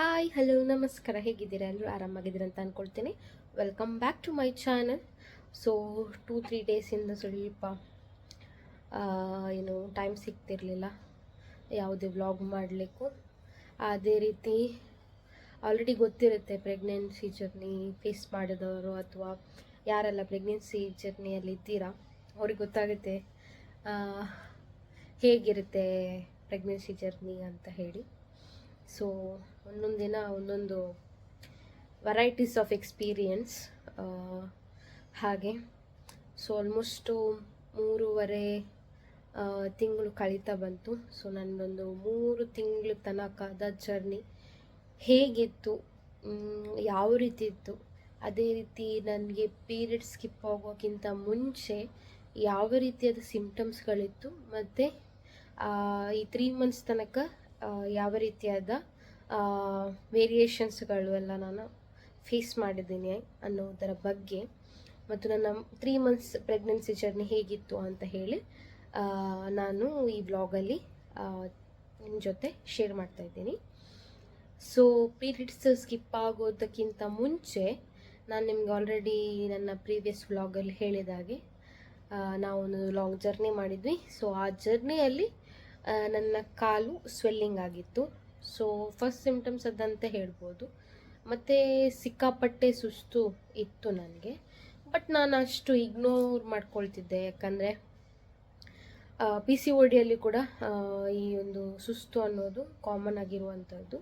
Hi hello ನಮಸ್ಕಾರ. ಹೇಗಿದ್ದೀರಾ? ಎಲ್ಲರೂ ಆರಾಮಾಗಿದ್ದೀರ ಅಂತ ಅಂದ್ಕೊಳ್ತೀನಿ welcome back to my channel so two three ಡೇಸಿಂದ ಸ್ವಲ್ಪ ಏನು ಟೈಮ್ ಸಿಗ್ತಿರಲಿಲ್ಲ. ಯಾವುದೇ ವ್ಲಾಗ್ ಮಾಡಲಿಕ್ಕೂ. ಅದೇ ರೀತಿ ಆಲ್ರೆಡಿ ಗೊತ್ತಿರುತ್ತೆ ಪ್ರೆಗ್ನೆನ್ಸಿ ಜರ್ನಿ ಫೇಸ್ ಮಾಡಿದವರು ಅಥವಾ ಯಾರೆಲ್ಲ ಪ್ರೆಗ್ನೆನ್ಸಿ ಜರ್ನಿಯಲ್ಲಿ ಇದ್ದೀರಾ, ಅವ್ರಿಗೆ ಗೊತ್ತಾಗುತ್ತೆ ಹೇಗಿರುತ್ತೆ ಪ್ರೆಗ್ನೆನ್ಸಿ ಜರ್ನಿ ಅಂತ ಹೇಳಿ. ಸೊ ಒಂದೊಂದು ದಿನ ಒಂದೊಂದು ವೆರೈಟೀಸ್ ಆಫ್ ಎಕ್ಸ್ಪೀರಿಯನ್ಸ್ ಹಾಗೆ. ಸೊ ಆಲ್ಮೋಸ್ಟು ಮೂರುವರೆ ತಿಂಗಳು ಕಳೀತಾ ಬಂತು. ಸೊ ನನ್ನೊಂದು ಮೂರು ತಿಂಗಳ ತನಕದ ಜರ್ನಿ ಹೇಗಿತ್ತು? ಯಾವ ರೀತಿ ಇತ್ತು? ಅದೇ ರೀತಿ ನನಗೆ ಪೀರಿಯಡ್ ಸ್ಕಿಪ್ ಆಗೋಕ್ಕಿಂತ ಮುಂಚೆ ಯಾವ ರೀತಿಯಾದ ಸಿಂಪ್ಟಮ್ಸ್ಗಳಿತ್ತು ಮತ್ತು ಈ ತ್ರೀ ಮಂತ್ಸ್ ತನಕ ಯಾವ ರೀತಿಯಾದ ವೇರಿಯೇಷನ್ಸ್ಗಳು ಎಲ್ಲ ನಾನು ಫೇಸ್ ಮಾಡಿದ್ದೀನಿ ಅನ್ನೋದರ ಬಗ್ಗೆ ಮತ್ತು ನನ್ನ ತ್ರೀ ಮಂತ್ಸ್ ಪ್ರೆಗ್ನೆನ್ಸಿ ಜರ್ನಿ ಹೇಗಿತ್ತು ಅಂತ ಹೇಳಿ ನಾನು ಈ ವ್ಲಾಗಲ್ಲಿ ನಿಮ್ಮ ಜೊತೆ ಶೇರ್ ಮಾಡ್ತಾ ಇದ್ದೀನಿ. ಸೊ ಪೀರಿಯಡ್ಸ್ ಸ್ಕಿಪ್ ಆಗೋದಕ್ಕಿಂತ ಮುಂಚೆ ನಾನು ನಿಮ್ಗೆ ಆಲ್ರೆಡಿ ನನ್ನ ಪ್ರೀವಿಯಸ್ ವ್ಲಾಗಲ್ಲಿ ಹೇಳಿದ ಹಾಗೆ ನಾವು ನಾವೊಂದು ಲಾಂಗ್ ಜರ್ನಿ ಮಾಡಿದ್ವಿ. ಸೊ ಆ ಜರ್ನಿಯಲ್ಲಿ ನನ್ನ ಕಾಲು ಸ್ವೆಲ್ಲಿಂಗ್ ಆಗಿತ್ತು. ಸೊ ಫಸ್ಟ್ ಸಿಮ್ಟಮ್ಸ್ ಅದಂತ ಹೇಳ್ಬೋದು. ಮತ್ತು ಸಿಕ್ಕಾಪಟ್ಟೆ ಸುಸ್ತು ಇತ್ತು ನನಗೆ. ಬಟ್ ನಾನು ಅಷ್ಟು ಇಗ್ನೋರ್ ಮಾಡ್ಕೊಳ್ತಿದ್ದೆ. ಯಾಕಂದರೆ ಪಿ ಸಿ ಒ ಡಿಯಲ್ಲಿ ಕೂಡ ಈ ಒಂದು ಸುಸ್ತು ಅನ್ನೋದು ಕಾಮನ್ ಆಗಿರುವಂಥದ್ದು.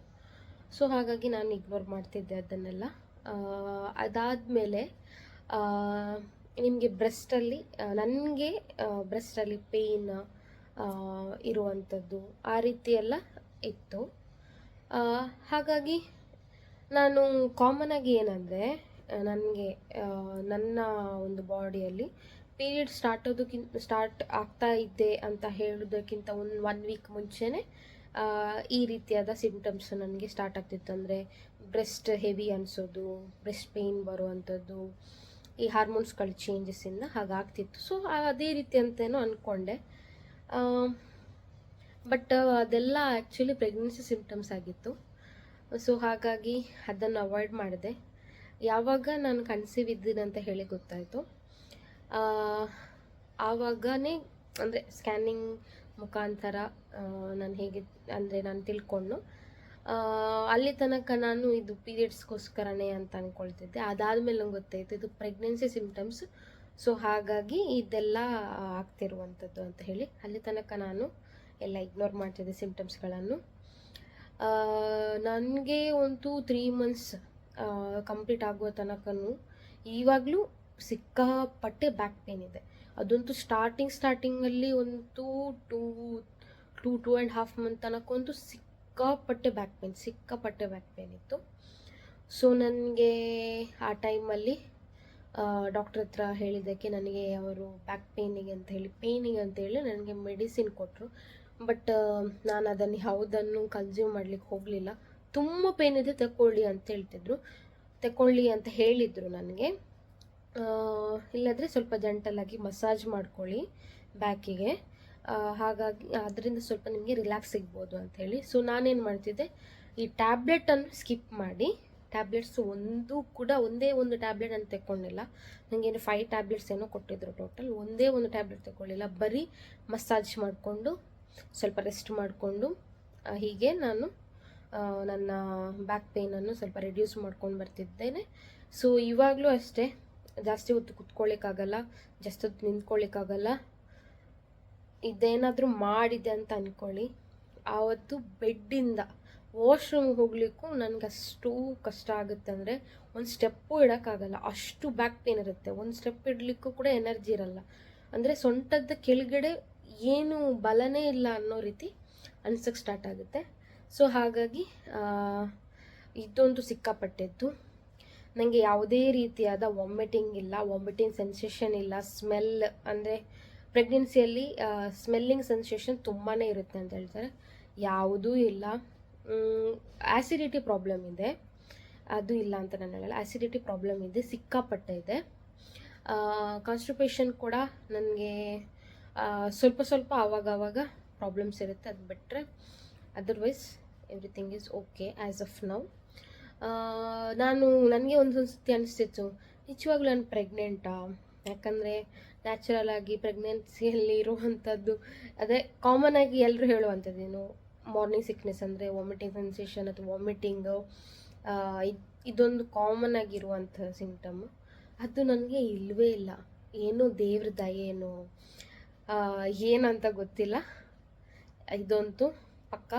ಸೊ ಹಾಗಾಗಿ ನಾನು ಇಗ್ನೋರ್ ಮಾಡ್ತಿದ್ದೆ ಅದನ್ನೆಲ್ಲ. ಅದಾದಮೇಲೆ ನಿಮಗೆ ಬ್ರೆಸ್ಟಲ್ಲಿ ನನಗೆ ಬ್ರೆಸ್ಟಲ್ಲಿ ಪೇಯ್ನ್ ಇರುವಂಥದ್ದು ಆ ರೀತಿ ಎಲ್ಲ ಇತ್ತು ಹಾಗಾಗಿ ನಾನು ಕಾಮನ್ ಆಗಿ ಏನಂದರೆ ನನಗೆ ನನ್ನ ಒಂದು ಬಾಡಿಯಲ್ಲಿ ಪೀರಿಯಡ್ ಸ್ಟಾರ್ಟ್ ಆಗೋದಕ್ಕಿಂತ ಸ್ಟಾರ್ಟ್ ಆಗ್ತಾ ಇದ್ದೆ ಅಂತ ಹೇಳೋದಕ್ಕಿಂತ ಒಂದು ಒನ್ ವೀಕ್ ಮುಂಚೆನೇ ಈ ರೀತಿಯಾದ ಸಿಂಪ್ಟಮ್ಸ್ ನನಗೆ ಸ್ಟಾರ್ಟ್ ಆಗ್ತಿತ್ತು. ಅಂದರೆ ಬ್ರೆಸ್ಟ್ ಹೆವಿ ಅನಿಸೋದು ಬ್ರೆಸ್ಟ್ ಪೇಯ್ನ್ ಬರುವಂಥದ್ದು, ಈ ಹಾರ್ಮೋನ್ಸ್ಗಳ ಚೇಂಜಸ್ಸಿಂದ ಹಾಗಾಗ್ತಿತ್ತು. ಸೊ ಅದೇ ರೀತಿ ಅಂತೇನೋ ಅಂದ್ಕೊಂಡೆ ಬಟ್ ಅದೆಲ್ಲ ಆ್ಯಕ್ಚುಲಿ ಪ್ರೆಗ್ನೆನ್ಸಿ ಸಿಮ್ಟಮ್ಸ್ ಆಗಿತ್ತು. ಸೊ ಹಾಗಾಗಿ ಅದನ್ನು ಅವಾಯ್ಡ್ ಮಾಡಿದೆ. ಯಾವಾಗ ನಾನು ಕನ್ಸೀವ್ ಇದ್ದೀನಿ ಅಂತ ಹೇಳಿ ಗೊತ್ತಾಯಿತು. ಆವಾಗನೇ ಅಂದರೆ ಸ್ಕ್ಯಾನಿಂಗ್ ಮುಖಾಂತರ ನಾನು ಹೇಗೆ ಅಂದರೆ ನಾನು ತಿಳ್ಕೊಂಡು ಅಲ್ಲಿ ತನಕ ನಾನು ಇದು ಪೀರಿಯಡ್ಸ್ಗೋಸ್ಕರನೇ ಅಂತ ಅಂದ್ಕೊಳ್ತಿದ್ದೆ ಅದಾದಮೇಲೆ ನಂಗೆ ಗೊತ್ತಾಯಿತು, ಇದು ಪ್ರೆಗ್ನೆನ್ಸಿ ಸಿಮ್ಟಮ್ಸ್ ಸೊ ಹಾಗಾಗಿ ಇದೆಲ್ಲ ಆಗ್ತಿರುವಂಥದ್ದು ಅಂತ ಹೇಳಿ ಅಲ್ಲಿ ತನಕ ನಾನು ಎಲ್ಲ ಇಗ್ನೋರ್ ಮಾಡ್ತಿದ್ದೆ ಸಿಂಪ್ಟಮ್ಸ್ಗಳನ್ನು ನನಗೆ ಒಂದು ತ್ರೀ ಮಂತ್ಸ್ ಕಂಪ್ಲೀಟ್ ಆಗುವ ತನಕನೂ ಇವಾಗಲೂ ಸಿಕ್ಕಾಪಟ್ಟೆ ಬ್ಯಾಕ್ ಪೇನ್ ಇದೆ. ಅದಂತೂ ಸ್ಟಾರ್ಟಿಂಗ್ ಸ್ಟಾರ್ಟಿಂಗಲ್ಲಿ ಒಂದು two two two and half month ತನಕ ಒಂದು ಸಿಕ್ಕಾಪಟ್ಟೆ ಬ್ಯಾಕ್ ಪೇನ್ ಸಿಕ್ಕಾಪಟ್ಟೆ ಬ್ಯಾಕ್ ಪೇನ್ ಇತ್ತು. ಸೊ ನನಗೆ ಆ ಟೈಮಲ್ಲಿ ಡಾಕ್ಟ್ರ್ ಹತ್ರ ಹೇಳಿದ್ದಕ್ಕೆ ನನಗೆ ಅವರು ಬ್ಯಾಕ್ ಪೇಯ್ನಿಗೆ ಅಂತ ಹೇಳಿ ಪೇಯ್ನಿಗೆ ಅಂತ ಹೇಳಿ ನನಗೆ ಮೆಡಿಸಿನ್ ಕೊಟ್ಟರು ಬಟ್ ನಾನು ಅದನ್ನು ಯಾವುದನ್ನು ಕನ್ಸ್ಯೂಮ್ ಮಾಡ್ಲಿಕ್ಕೆ ಹೋಗಲಿಲ್ಲ. ತುಂಬ ಪೇನ್ ಇದೆ ತಗೊಳ್ಳಿ ಅಂತ ಹೇಳ್ತಿದ್ರು. ತಗೊಳ್ಳಿ ಅಂತ ಹೇಳಿದರು ನನಗೆ. ಇಲ್ಲದ್ರೆ ಸ್ವಲ್ಪ ಜಂಟಲಾಗಿ ಮಸಾಜ್ ಮಾಡ್ಕೊಳ್ಳಿ ಬ್ಯಾಕಿಗೆ ಹಾಗಾಗಿ ಅದರಿಂದ ಸ್ವಲ್ಪ ನಿಮಗೆ ರಿಲ್ಯಾಕ್ಸ್ ಸಿಗ್ಬೋದು ಅಂತ ಹೇಳಿ. ಸೊ ನಾನೇನು ಮಾಡ್ತಿದ್ದೆ, ಈ ಟ್ಯಾಬ್ಲೆಟನ್ನು ಸ್ಕಿಪ್ ಮಾಡಿ ಟ್ಯಾಬ್ಲೆಟ್ಸ್ ಒಂದು ಕೂಡ ಒಂದೇ ಒಂದು ಟ್ಯಾಬ್ಲೆಟ್ ಅಂತ ತಗೊಂಡಿಲ್ಲ ನನಗೇನು ಫೈವ್ ಟ್ಯಾಬ್ಲೆಟ್ಸ್ ಏನೋ ಕೊಟ್ಟಿದ್ರು ಟೋಟಲ್ ಒಂದೇ ಒಂದು ಟ್ಯಾಬ್ಲೆಟ್ ತಗೊಳ್ಳಿಲ್ಲ ಬರೀ ಮಸಾಜ್ ಮಾಡಿಕೊಂಡು, ಸ್ವಲ್ಪ ರೆಸ್ಟ್ ಮಾಡಿಕೊಂಡು ಹೀಗೆ ನಾನು ನನ್ನ ಬ್ಯಾಕ್ ಪೇನನ್ನು ಸ್ವಲ್ಪ ರೆಡ್ಯೂಸ್ ಮಾಡ್ಕೊಂಡು ಬರ್ತಿದ್ದೇನೆ. ಸೊ ಇವಾಗಲೂ ಅಷ್ಟೇ, ಜಾಸ್ತಿ ಹೊತ್ತು ಕುತ್ಕೊಳ್ಳಿಕ್ಕಾಗಲ್ಲ ಜಾಸ್ತಿ ಹೊತ್ತು ನಿಂತ್ಕೊಳ್ಳಿಕ್ಕಾಗಲ್ಲ ಇದೇನಾದರೂ ಮಾಡಿದೆ ಅಂತ ಅಂದ್ಕೊಳ್ಳಿ ಆವತ್ತು ಬೆಡ್ಡಿಂದ ವಾಶ್ರೂಮ್ಗೆ ಹೋಗ್ಲಿಕ್ಕೂ ನನಗೆ ಅಷ್ಟು ಕಷ್ಟ ಆಗುತ್ತೆ ಅಂದರೆ ಒಂದು ಸ್ಟೆಪ್ಪು ಇಡೋಕ್ಕಾಗಲ್ಲ. ಅಷ್ಟು ಬ್ಯಾಕ್ ಪೇನ್ ಇರುತ್ತೆ. ಒಂದು ಸ್ಟೆಪ್ ಇಡಲಿಕ್ಕೂ ಕೂಡ ಎನರ್ಜಿ ಇರಲ್ಲ. ಅಂದರೆ ಸೊಂಟದ ಕೆಳಗಡೆ ಏನು ಬಲನೇ ಇಲ್ಲ ಅನ್ನೋ ರೀತಿ ಅನ್ಸಕ್ಕೆ ಸ್ಟಾರ್ಟ್ ಆಗುತ್ತೆ. ಸೊ ಹಾಗಾಗಿ ಇದೊಂದು ಸಿಕ್ಕಾಪಟ್ಟಿದ್ದು. ನನಗೆ ಯಾವುದೇ ರೀತಿಯಾದ ವಾಮಿಟಿಂಗ್ ಇಲ್ಲ ವಾಮಿಟಿಂಗ್ ಸೆನ್ಸೇಷನ್ ಇಲ್ಲ ಸ್ಮೆಲ್ ಅಂದರೆ ಪ್ರೆಗ್ನೆನ್ಸಿಯಲ್ಲಿ ಸ್ಮೆಲ್ಲಿಂಗ್ ಸೆನ್ಸೇಷನ್ ತುಂಬಾ ಇರುತ್ತೆ ಅಂತ ಹೇಳ್ತಾರೆ. ಯಾವುದೂ ಇಲ್ಲ. ಆ್ಯಸಿಡಿಟಿ ಪ್ರಾಬ್ಲಮ್ ಇದೆ. ಅದು ಇಲ್ಲ ಅಂತ ನಾನು ಹೇಳಲ್ಲ. ಆ್ಯಸಿಡಿಟಿ ಪ್ರಾಬ್ಲಮ್ ಇದೆ, ಸಿಕ್ಕಾಪಟ್ಟೆ ಇದೆ. ಕಾನ್ಸ್ಟಿಪೇಷನ್ ಕೂಡ ನನಗೆ ಸ್ವಲ್ಪ ಸ್ವಲ್ಪ ಆವಾಗ ಆವಾಗ ಪ್ರಾಬ್ಲಮ್ಸ್ ಇರುತ್ತೆ. ಅದು ಬಿಟ್ಟರೆ otherwise everything is okay as of now ನಾನು, ನನಗೆ ಒಂದೊಂದು ಸತಿ ಅನಿಸ್ತಿತ್ತು, ನಿಜವಾಗ್ಲೂ ನಾನು ಪ್ರೆಗ್ನೆಂಟಾ ಯಾಕಂದರೆ ನ್ಯಾಚುರಲ್ ಆಗಿ ಪ್ರೆಗ್ನೆನ್ಸಿಯಲ್ಲಿ ಇರುವಂಥದ್ದು ಅದೇ ಕಾಮನ್ ಆಗಿ ಎಲ್ಲರೂ ಹೇಳುವಂಥದ್ದು ಏನು ಮಾರ್ನಿಂಗ್ ಸಿಕ್ನೆಸ್ ಅಂದರೆ ವಾಮಿಟಿಂಗ್ ಸೆನ್ಸೇಷನ್ ಅಥವಾ ವಾಮಿಟಿಂಗು ಇದೊಂದು ಕಾಮನ್ ಆಗಿರುವಂಥ ಸಿಂಟಮ್ ಅದು ನನಗೆ ಇಲ್ಲವೇ ಇಲ್ಲ. ಏನೋ ದೇವ್ರ ದಯೇನೋ ಏನಂತ ಗೊತ್ತಿಲ್ಲ. ಇದಂತೂ ಪಕ್ಕ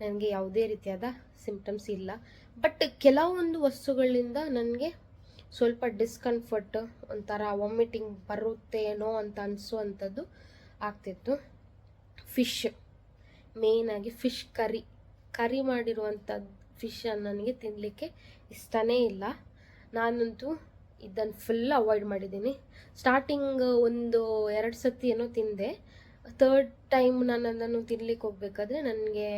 ನನಗೆ ಯಾವುದೇ ರೀತಿಯಾದ ಸಿಂಪ್ಟಮ್ಸ್ ಇಲ್ಲ. ಬಟ್ ಕೆಲವೊಂದು ವಸ್ತುಗಳಿಂದ ನನಗೆ ಸ್ವಲ್ಪ ಡಿಸ್ಕಂಫರ್ಟ್ ಒಂಥರ ವಾಮಿಟಿಂಗ್ ಬರುತ್ತೇನೋ ಅಂತ ಅನಿಸುವಂಥದ್ದು ಆಗ್ತಿತ್ತು. ಫಿಶ್ ಮೇಯ್ನಾಗಿ ಫಿಶ್ ಕರಿ ಕರಿ ಮಾಡಿರುವಂಥದ್ದು ಫಿಶ್ ನನಗೆ ತಿನ್ನಲಿಕ್ಕೆ ಇಷ್ಟನೇ ಇಲ್ಲ. ನಾನಂತೂ ಇದನ್ನು ಫುಲ್ ಅವಾಯ್ಡ್ ಮಾಡಿದ್ದೀನಿ. ಸ್ಟಾರ್ಟಿಂಗ್ ಒಂದು ಎರಡು ಸತಿ ಏನೋ ತಿಂದೆ. ಥರ್ಡ್ ಟೈಮ್ ನಾನು ಅದನ್ನು ತಿನ್ಲಿಕ್ಕೆ ಹೋಗ್ಬೇಕಾದ್ರೆ ನನಗೆ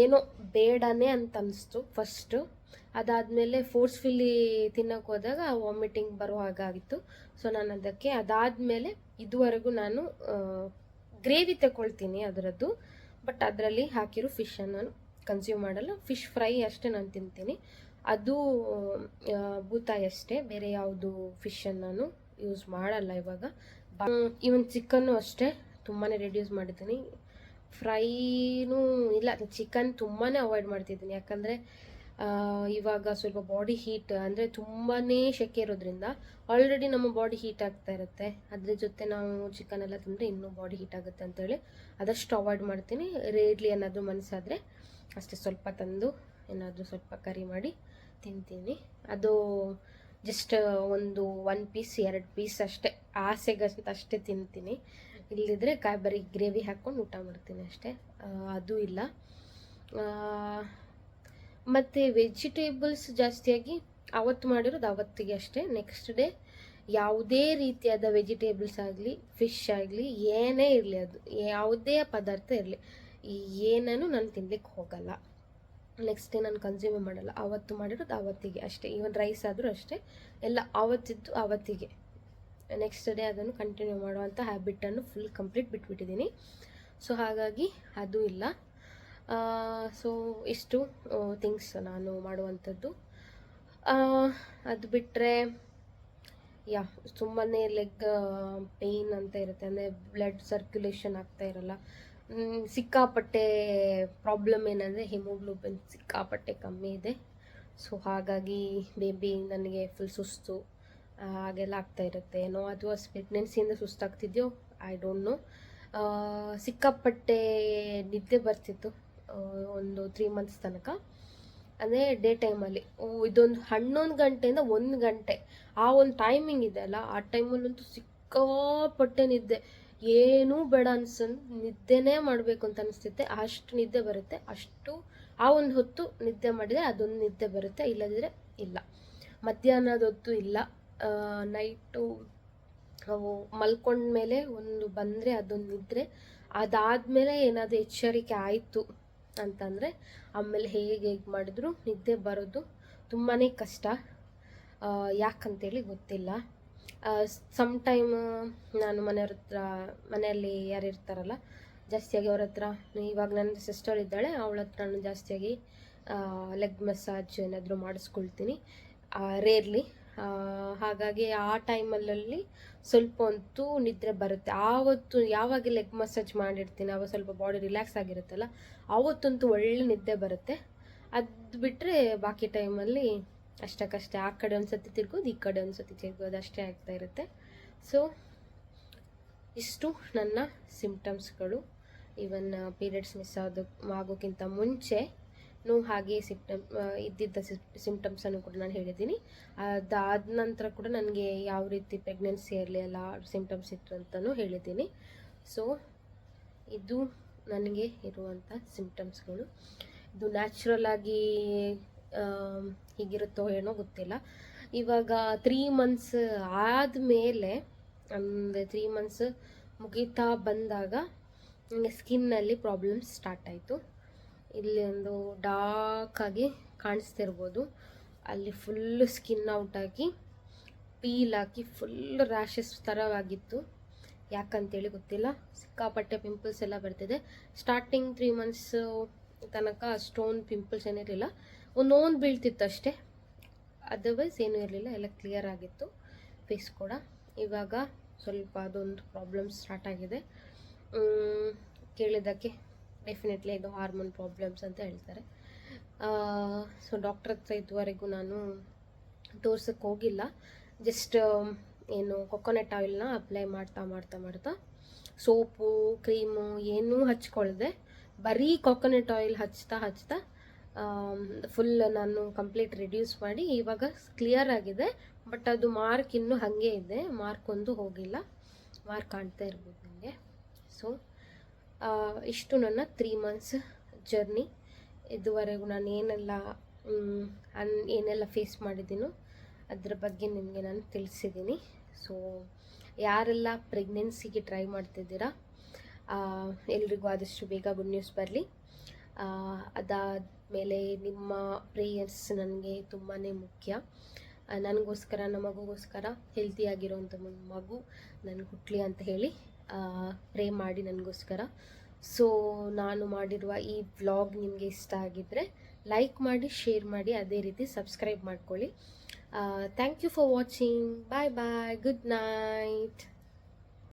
ಏನೋ ಬೇಡನೇ ಅಂತ ಅನ್ನಿಸ್ತು ಫಸ್ಟು ಅದಾದಮೇಲೆ ಫೋರ್ಸ್ಫುಲ್ಲಿ ತಿನ್ನೋಕೆ ಹೋದಾಗ ವಾಮಿಟಿಂಗ್ ಬರೋ ಹಾಗಾಗಿತ್ತು ಸೊ ನಾನು ಅದಕ್ಕೆ ಅದಾದಮೇಲೆ ಇದುವರೆಗೂ ನಾನು ಗ್ರೇವಿ ತಗೊಳ್ತೀನಿ ಅದರದ್ದು. ಬಟ್ ಅದರಲ್ಲಿ ಹಾಕಿರೋ ಫಿಶನ್ನು ನಾನು ಕನ್ಸ್ಯೂಮ್ ಮಾಡಲ್ಲ. ಫಿಶ್ ಫ್ರೈ ಅಷ್ಟೇ ನಾನು ತಿಂತೀನಿ. ಅದು ಬೂತಾಯಿ ಅಷ್ಟೇ. ಬೇರೆ ಯಾವುದು ಫಿಶನ್ನು ನಾನು ಯೂಸ್ ಮಾಡಲ್ಲ ಇವಾಗ. ಈವನ್ ಚಿಕನ್ನು ಅಷ್ಟೇ ತುಂಬಾ ರೆಡ್ಯೂಸ್ ಮಾಡಿದ್ದೀನಿ. ಫ್ರೈನೂ ಇಲ್ಲ. ಚಿಕನ್ ತುಂಬಾ ಅವಾಯ್ಡ್ ಮಾಡ್ತಿದ್ದೀನಿ. ಯಾಕಂದರೆ ಇವಾಗ ಸ್ವಲ್ಪ ಬಾಡಿ ಹೀಟ್ ಅಂದರೆ ತುಂಬಾ ಶೆಕೆ ಇರೋದ್ರಿಂದ ಆಲ್ರೆಡಿ ನಮ್ಮ ಬಾಡಿ ಹೀಟ್ ಆಗ್ತಾ ಇರುತ್ತೆ. ಅದ್ರ ಜೊತೆ ನಾವು ಚಿಕನ್ ಎಲ್ಲ ತಿಂದರೆ ಇನ್ನೂ ಬಾಡಿ ಹೀಟ್ ಆಗುತ್ತೆ ಅಂತೇಳಿ ಅದಷ್ಟು ಅವಾಯ್ಡ್ ಮಾಡ್ತೀನಿ. ರೇರ್ಲಿ ಏನಾದರೂ ಮನಸ್ಸಾದರೆ ಅಷ್ಟೇ ಸ್ವಲ್ಪ ತಂದು ಏನಾದರೂ ಸ್ವಲ್ಪ ಕರಿ ಮಾಡಿ ತಿಂತೀನಿ. ಅದು ಜಸ್ಟ್ ಒಂದು ಒನ್ ಪೀಸ್ ಎರಡು ಪೀಸ್ ಅಷ್ಟೇ. ಆಸೆಗಷ್ಟು ಅಷ್ಟೇ ತಿಂತೀನಿ. ಇಲ್ಲಿದ್ರೆ ಕಾಯಿ ಬರೀ ಗ್ರೇವಿ ಹಾಕ್ಕೊಂಡು ಊಟ ಮಾಡ್ತೀನಿ ಅಷ್ಟೇ. ಅದು ಇಲ್ಲ. ಮತ್ತು ವೆಜಿಟೇಬಲ್ಸ್ ಜಾಸ್ತಿಯಾಗಿ ಅವತ್ತು ಮಾಡಿರೋದು ಅವತ್ತಿಗೆ ಅಷ್ಟೇ. ನೆಕ್ಸ್ಟ್ ಡೇ ಯಾವುದೇ ರೀತಿಯಾದ ವೆಜಿಟೇಬಲ್ಸ್ ಆಗಲಿ ಫಿಶ್ ಆಗಲಿ, ಏನೇ ಇರಲಿ ಅದು, ಯಾವುದೇ ಪದಾರ್ಥ ಇರಲಿ ಏನೇನು ನಾನು ತಿನ್ಲಿಕ್ಕೆ ಹೋಗಲ್ಲ. ನೆಕ್ಸ್ಟ್ ಡೇ ನಾನು ಕನ್ಸ್ಯೂಮ್ ಮಾಡಲ್ಲ. ಅವತ್ತು ಮಾಡಿರೋದು ಆವತ್ತಿಗೆ ಅಷ್ಟೇ. ಈವನ್ ರೈಸ್ ಆದರೂ ಅಷ್ಟೇ. ಎಲ್ಲ ಅವತ್ತಿದ್ದು ಅವತ್ತಿಗೆ. ನೆಕ್ಸ್ಟ್ ಡೇ ಅದನ್ನು ಕಂಟಿನ್ಯೂ ಮಾಡುವಂಥ ಹ್ಯಾಬಿಟನ್ನು ಫುಲ್ ಕಂಪ್ಲೀಟ್ ಬಿಟ್ಬಿಟ್ಟಿದ್ದೀನಿ. ಸೊ ಹಾಗಾಗಿ ಅದು ಇಲ್ಲ. ಸೊ ಇಷ್ಟು ಥಿಂಗ್ಸ್ ನಾನು ಮಾಡುವಂಥದ್ದು. ಅದು ಬಿಟ್ಟರೆ ಯಾ ತುಂಬಾ ಲೆಗ್ ಪೇಯ್ನ್ ಅಂತ ಇರುತ್ತೆ. ಅಂದರೆ ಬ್ಲಡ್ ಸರ್ಕ್ಯುಲೇಷನ್ ಆಗ್ತಾ ಇರಲ್ಲ. ಸಿಕ್ಕಾಪಟ್ಟೆ ಪ್ರಾಬ್ಲಮ್ ಏನಂದರೆ ಹಿಮೋಗ್ಲೋಬಿನ್ ಸಿಕ್ಕಾಪಟ್ಟೆ ಕಮ್ಮಿ ಇದೆ. ಸೊ ಹಾಗಾಗಿ ಬೇಬಿ ನನಗೆ ಫುಲ್ ಸುಸ್ತು. ಹಾಗೆಲ್ಲ ಆಗ್ತಾ ಇರುತ್ತೆ. ಏನೋ ಅಥವಾ ಪ್ರೆಗ್ನೆನ್ಸಿಯಿಂದ ಸುಸ್ತಾಗ್ತಿದ್ಯೋ ಐ ಡೋಂಟ್ ನೋ ಸಿಕ್ಕಾಪಟ್ಟೆ ನಿದ್ದೆ ಬರ್ತಿತ್ತು. ಒಂದು ತ್ರೀ ಮಂತ್ಸ್ ತನಕ. ಅಂದರೆ ಡೇ ಟೈಮಲ್ಲಿ ಇದೊಂದು ಹನ್ನೊಂದು ಗಂಟೆಯಿಂದ ಒಂದು ಗಂಟೆ. ಆ ಒಂದು ಟೈಮಿಂಗ್ ಇದೆ ಅಲ್ಲ? ಆ ಟೈಮಲ್ಲಂತೂ ಸಿಕ್ಕಾಪಟ್ಟೆ ನಿದ್ದೆ. ಏನೂ ಬೇಡ ಅನ್ಸನ್, ನಿದ್ದೆನೇ ಮಾಡಬೇಕು ಅಂತ ಅನಿಸ್ತೈತೆ ಅಷ್ಟು ನಿದ್ದೆ ಬರುತ್ತೆ. ಅಷ್ಟು ಆ ಒಂದು ಹೊತ್ತು ನಿದ್ದೆ ಮಾಡಿದರೆ ಅದೊಂದು ನಿದ್ದೆ ಬರುತ್ತೆ. ಇಲ್ಲದಿದ್ದರೆ ಇಲ್ಲ. ಮಧ್ಯಾಹ್ನದ ಹೊತ್ತು ಇಲ್ಲ. ನೈಟು ಅವು ಮಲ್ಕೊಂಡ್ಮೇಲೆ ಒಂದು ಬಂದರೆ ಅದೊಂದು ನಿದ್ರೆ. ಅದಾದಮೇಲೆ ಏನಾದರೂ ಎಚ್ಚರಿಕೆ ಆಯಿತು. ಅಂತಂದರೆ ಆಮೇಲೆ ಹೇಗೆ ಹೇಗೆ ಮಾಡಿದ್ರು, ನಿದ್ದೆ ಬರೋದು ತುಂಬಾ ಕಷ್ಟ. ಯಾಕಂತೇಳಿ ಗೊತ್ತಿಲ್ಲ. ಸಮ್ ಟೈಮ್ ನಾನು ಮನೆಯವ್ರ ಹತ್ರ, ಮನೆಯಲ್ಲಿ ಯಾರು ಇರ್ತಾರಲ್ಲ, ಜಾಸ್ತಿಯಾಗಿ ಅವ್ರ ಹತ್ರ, ಇವಾಗ ನನ್ನ ಸಿಸ್ಟರ್ ಇದ್ದಾಳೆ, ಅವಳ ಹತ್ರ ನಾನು ಜಾಸ್ತಿಯಾಗಿ ಲೆಗ್ ಮಸಾಜ್ ಏನಾದರೂ ಮಾಡಿಸ್ಕೊಳ್ತೀನಿ. ರೇರ್ಲಿ ಹಾಗಾಗಿ ಆ ಟೈಮಲ್ಲಿ ಸ್ವಲ್ಪ ಅಂತೂ ನಿದ್ರೆ ಬರುತ್ತೆ. ಆವತ್ತು ಯಾವಾಗ ಲೆಗ್ ಮಸಾಜ್ ಮಾಡಿರ್ತೀನಿ, ಆವಾಗ ಸ್ವಲ್ಪ ಬಾಡಿ ರಿಲ್ಯಾಕ್ಸ್ ಆಗಿರುತ್ತಲ್ಲ, ಆವತ್ತಂತೂ ಒಳ್ಳೆ ನಿದ್ದೆ ಬರುತ್ತೆ. ಅದು ಬಿಟ್ಟರೆ ಬಾಕಿ ಟೈಮಲ್ಲಿ ಅಷ್ಟಕ್ಕಷ್ಟೇ, ಆ ಕಡೆ ಒಂದು ಸತಿ ತಿರ್ಗೋದು, ಈ ಕಡೆ ಒಂದು ಸತಿ ತಿರ್ಗೋದು, ಅಷ್ಟೇ ಆಗ್ತಾ ಇರುತ್ತೆ. ಸೊ ಇಷ್ಟು ನನ್ನ ಸಿಂಪ್ಟಮ್ಸ್ಗಳು ಇವನ್ ಪೀರಿಯಡ್ಸ್ ಮಿಸ್ ಆದ ಆಗೋಕ್ಕಿಂತ ಮುಂಚೆನೂ ಹಾಗೆ ಸಿಂಪ್ಟಮ್ ಇದ್ದಿದ್ದ ಸಿಂಪ್ಟಮ್ಸನ್ನು ಕೂಡ ನಾನು ಹೇಳಿದ್ದೀನಿ. ಅದಾದ ನಂತರ ಕೂಡ ನನಗೆ ಯಾವ ರೀತಿ ಪ್ರೆಗ್ನೆನ್ಸಿಯಲ್ಲಿ ಎಲ್ಲ ಸಿಂಪ್ಟಮ್ಸ್ ಇತ್ತು ಅಂತಲೂ ಹೇಳಿದ್ದೀನಿ. ಸೊ ಇದು ನನಗೆ ಇರುವಂಥ ಸಿಂಪ್ಟಮ್ಸ್ಗಳು ಇದು ನ್ಯಾಚುರಲ್ ಆಗಿ ಹೀಗಿರುತ್ತೋ ಏನೋ ಗೊತ್ತಿಲ್ಲ. ಇವಾಗ ತ್ರೀ ಮಂತ್ಸ್ ಆದಮೇಲೆ, ಅಂದರೆ ತ್ರೀ ಮಂತ್ಸ್ ಮುಗೀತಾ ಬಂದಾಗ, ನನಗೆ ಸ್ಕಿನ್ನಲ್ಲಿ ಪ್ರಾಬ್ಲಮ್ಸ್ ಸ್ಟಾರ್ಟ್ ಆಯಿತು. ಇಲ್ಲಿ ಒಂದು ಡಾರ್ಕ್ ಆಗಿ ಕಾಣಿಸ್ತಿರ್ಬೋದು. ಅಲ್ಲಿ ಫುಲ್ಲು ಸ್ಕಿನ್ ಔಟ್ ಆಗಿ ಪೀಲ್ ಹಾಕಿ ಫುಲ್ ರ್ಯಾಷಸ್ ಥರವಾಗಿತ್ತು ಯಾಕಂತೇಳಿ ಗೊತ್ತಿಲ್ಲ. ಸಿಕ್ಕಾಪಟ್ಟೆ ಪಿಂಪಲ್ಸ್ ಎಲ್ಲ ಬರ್ತಿದೆ. ಸ್ಟಾರ್ಟಿಂಗ್ ತ್ರೀ ಮಂತ್ಸ್ ತನಕ ಸ್ಟೋನ್ ಪಿಂಪಲ್ಸ್ ಏನಿರಲಿಲ್ಲ ಒಂದೊಂದು ಬೀಳ್ತಿತ್ತು ಅಷ್ಟೇ. ಅದರ್ವೈಸ್ ಏನೂ ಇರಲಿಲ್ಲ. ಎಲ್ಲ ಕ್ಲಿಯರ್ ಆಗಿತ್ತು. ಫೇಸ್ ಕೂಡ. ಇವಾಗ ಸ್ವಲ್ಪ ಅದೊಂದು ಪ್ರಾಬ್ಲಮ್ ಸ್ಟಾರ್ಟ್ ಆಗಿದೆ. ಕೇಳಿದ್ದಕ್ಕೆ ಡೆಫಿನೆಟ್ಲಿ ಇದು ಹಾರ್ಮೋನ್ ಪ್ರಾಬ್ಲಮ್ಸ್ ಅಂತ ಹೇಳ್ತಾರೆ. ಸೊ ಡಾಕ್ಟ್ರ್ ಹತ್ರ ಇದುವರೆಗೂ ನಾನು ತೋರ್ಸಕ್ಕೆ ಹೋಗಿಲ್ಲ. ಜಸ್ಟ್ ಏನು ಕೊಕೊನಟ್ ಆಯಿಲ್ನ ಅಪ್ಲೈ ಮಾಡ್ತಾ ಮಾಡ್ತಾ ಮಾಡ್ತಾ ಸೋಪು ಕ್ರೀಮು ಏನೂ ಹಚ್ಕೊಳ್ದೆ. ಬರೀ ಕೊಕೊನಟ್ ಆಯಿಲ್ ಹಚ್ತಾ ಹಚ್ತಾ ಫುಲ್ ನಾನು ಕಂಪ್ಲೀಟ್ ರಿಡ್ಯೂಸ್ ಮಾಡಿ ಇವಾಗ ಕ್ಲಿಯರ್ ಆಗಿದೆ. ಬಟ್ ಅದು ಮಾರ್ಕ್ ಇನ್ನೂ ಹಾಗೆ ಇದೆ. ಮಾರ್ಕ್ ಒಂದು ಹೋಗಿಲ್ಲ. ಮಾರ್ಕ್ ಕಾಣ್ತಾ ಇರ್ಬೋದು ನನಗೆ ಸೊ ಇಷ್ಟು ನನ್ನ ತ್ರೀ ಮಂತ್ಸ್ ಜರ್ನಿ ಇದುವರೆಗೂ ನಾನು ಏನೆಲ್ಲ ಅನ್, ಏನೆಲ್ಲ ಫೇಸ್ ಮಾಡಿದ್ದೀನೋ ಅದ್ರ ಬಗ್ಗೆ ನಿಮಗೆ ನಾನು ತಿಳಿಸಿದ್ದೀನಿ ಸೊ ಯಾರೆಲ್ಲ ಪ್ರೆಗ್ನೆನ್ಸಿಗೆ ಟ್ರೈ ಮಾಡ್ತಿದ್ದೀರಾ ಎಲ್ರಿಗೂ ಆದಷ್ಟು ಬೇಗ ಗುಡ್ ನ್ಯೂಸ್ ಬರಲಿ. ಅದಾದ ಮೇಲೆ ನಿಮ್ಮ ಪ್ರೇಯರ್ಸ್ ನನಗೆ ತುಂಬಾ ಮುಖ್ಯ. ನನಗೋಸ್ಕರ, ನಮ್ಮ ಮಗುಗೋಸ್ಕರ ಹೆಲ್ತಿಯಾಗಿರೋವಂಥ ಮಗು ನನಗೆ ಹುಟ್ಟಲಿ ಅಂತ ಹೇಳಿ ಪ್ರೇ ಮಾಡಿ ನನಗೋಸ್ಕರ. ಸೊ ನಾನು ಮಾಡಿರುವ ಈ ವ್ಲಾಗ್ ನಿಮಗೆ ಇಷ್ಟ ಆಗಿದ್ದರೆ ಲೈಕ್ ಮಾಡಿ ಶೇರ್ ಮಾಡಿ, ಅದೇ ರೀತಿ ಸಬ್ಸ್ಕ್ರೈಬ್ ಮಾಡ್ಕೊಳ್ಳಿ. Thank you for watching bye bye good night